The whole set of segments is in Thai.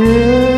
Mm-hmm.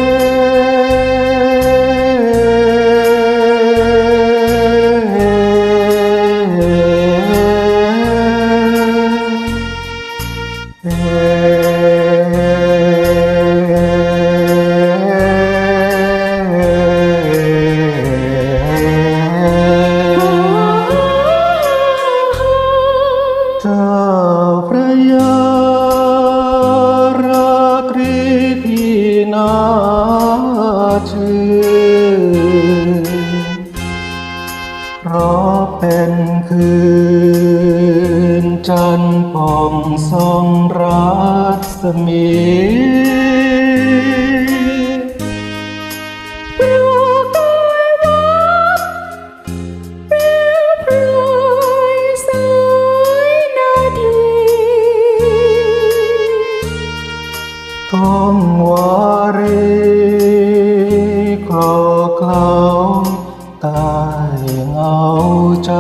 เป็นคืน จันทร์ป่องสองรัศมีทองวารีขอเขา ใต้เงาจ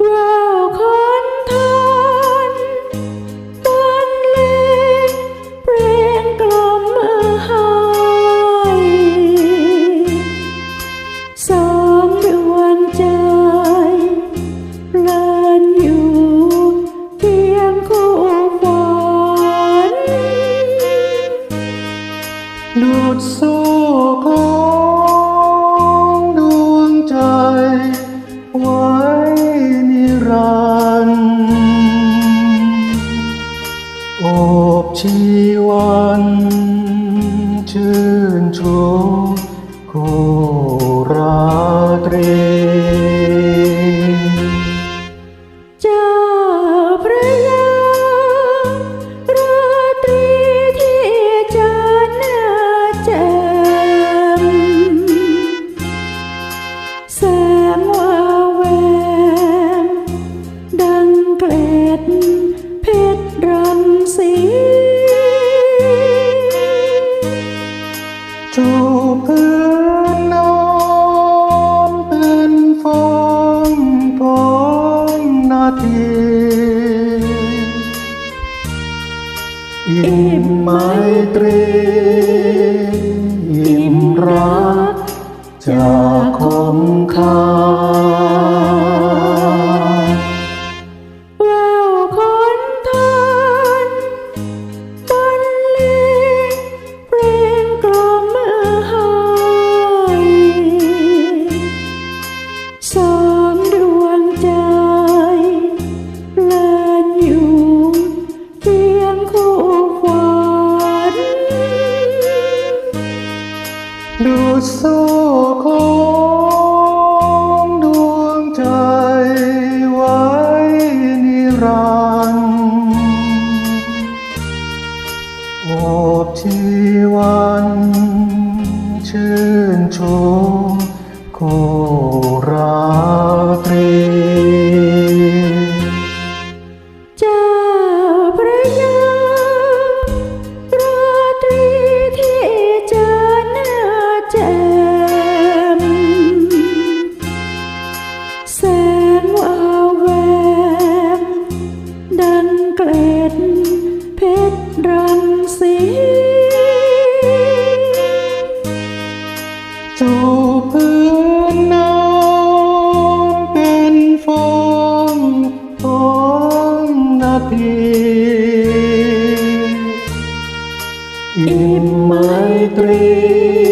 แววคนทานบรรเลงเพลงกล่มให้สองดวงใจเพลินอยู่เพียงคู่ฝันดูดส 深处 รักจากคมคา ดโซ่ของดวงใจไว้นิรันดร์อบทีวัน ชื่นชมคน Three.